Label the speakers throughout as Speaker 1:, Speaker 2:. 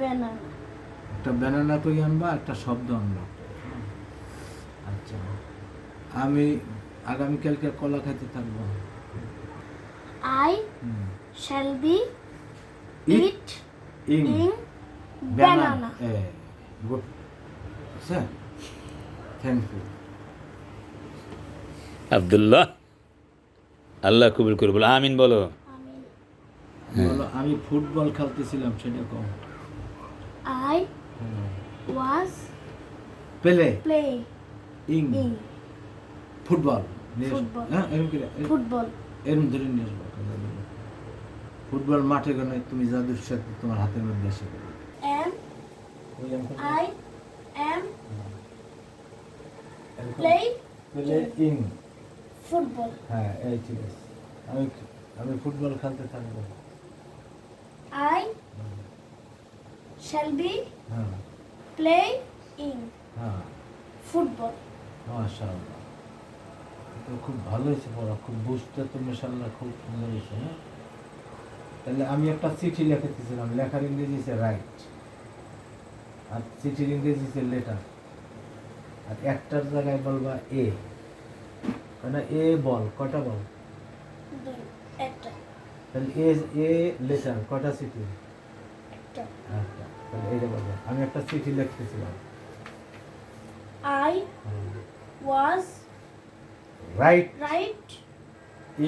Speaker 1: banana
Speaker 2: একটা banana কই আনবা একটা শব্দ আনবা। আচ্ছা। আমি আগামীকালকে কলা খাইতে থাকব।
Speaker 1: I
Speaker 2: hmm.
Speaker 1: shall be
Speaker 2: Eat
Speaker 1: eat
Speaker 2: ইং
Speaker 1: in banana
Speaker 2: গুড। আচ্ছা থ্যাংক ইউ।
Speaker 3: আবদুল্লাহ আল্লাহ কবুল করে বলো আমিন বলো।
Speaker 2: বলো আমি ফুটবল খেলতেছিলাম সেটা কম।
Speaker 1: I was
Speaker 2: পেলে
Speaker 1: playing.
Speaker 2: ইং
Speaker 1: in.
Speaker 2: ফুটবল।
Speaker 1: ফুটবল।
Speaker 2: এরকম
Speaker 1: football.
Speaker 2: এরকম ধরে নিয়ে আসব ফুটবল মাঠে গেলে তুমি জাদুর সাথে তোমার হাতের মধ্যে এসে করবে
Speaker 1: am
Speaker 2: ওই অঙ্কটা-
Speaker 1: I am
Speaker 2: এরকম
Speaker 1: play
Speaker 2: পেলে ইং
Speaker 1: football.
Speaker 2: হ্যাঁ এই ঠিক আছে। আমি আমি ফুটবল খেলতে থাকব।
Speaker 1: I shall be
Speaker 2: হ্যাঁ
Speaker 1: play in
Speaker 2: হ্যাঁ
Speaker 1: football.
Speaker 2: মাশাআল্লাহ। তো খুব ভালো হয়েছে পড়া খুব বুঝতে তো মাশাআল্লাহ খুব সুন্দর হয়েছে হ্যাঁ? তাহলে আমি একটা চিঠি লিখেছিলাম লেখার ইংরেজি হচ্ছে রাইট আর চিঠির ইংরেজি হচ্ছে লেটার আর একটার জায়গায় বলবা এ মানে এ বল কটা বল?
Speaker 1: একটা।
Speaker 2: তাহলে এ এ লেটার কটা চিঠি? তাহলে এইটা বলব আমি একটা চিঠি লিখতেছিলাম।
Speaker 1: I was
Speaker 2: write
Speaker 1: right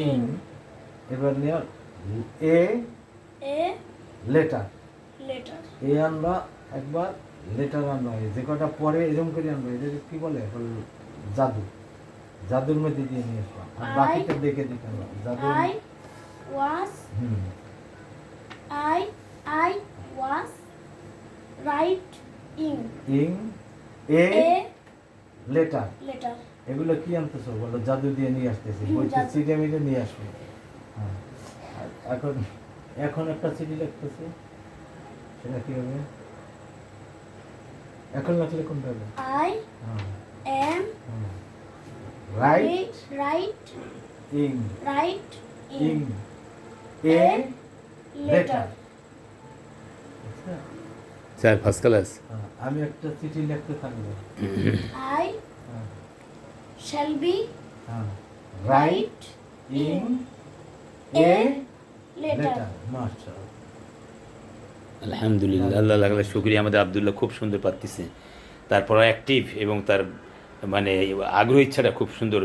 Speaker 2: in এবার নিয়ে এ
Speaker 1: a
Speaker 2: লেটার
Speaker 1: letter
Speaker 2: এ আনবা একবার লেটার আনবা যে কটা পরে এরকম করে আনবা এটা কি বলে জাদু। জাদুর মধ্যে দিয়ে নিয়ে আসবা আর বাকিটা দেখে দেখে আনবা জাদু
Speaker 1: I was
Speaker 2: hmm.
Speaker 1: I I was right in.
Speaker 2: ইং এ
Speaker 1: a
Speaker 2: লেটার
Speaker 1: letter.
Speaker 2: এগুলো কি আনতেছো? বলো জাদু দিয়ে নিয়ে আসতেছি। বইতে
Speaker 1: জাদু।
Speaker 2: সিটে নিয়ে আসবে। হ্যাঁ। এখন এখন একটা চিঠি লিখতেছি। সেটা কি হবে? এখন লিখলে কোনটা হবে? হ্যাঁ।
Speaker 1: am
Speaker 2: রাইট
Speaker 1: right
Speaker 2: ইং
Speaker 1: right
Speaker 2: ইং a letter
Speaker 1: letter.
Speaker 3: Sir first class
Speaker 2: হ্যাঁ, আমি একটা চিঠি লিখতে থাকব।
Speaker 1: I shall be
Speaker 2: হ্যাঁ রাইট
Speaker 1: right
Speaker 2: ইং
Speaker 1: a
Speaker 2: এ লেটার মাস্টার
Speaker 3: আলহামদুলিল্লাহ আল্লাহ লাগলে শুক্রিয়া। আমাদের আবদুল্লাহ খুব সুন্দর পারতেছে। তারপর অ্যাক্টিভ এবং তার মানে আগ্রহ ইচ্ছাটা খুব সুন্দর।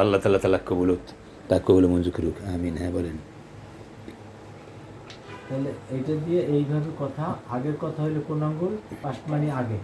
Speaker 3: আল্লাহ তালা তালা কবুলত তা কবুল মঞ্জুর করুক। আমিন হ্যাঁ বলেন।
Speaker 2: তাহলে এটা দিয়ে এইভাবে কথা আগের কথা হলো কোন আঙ্গুল পাশ মানে আগে।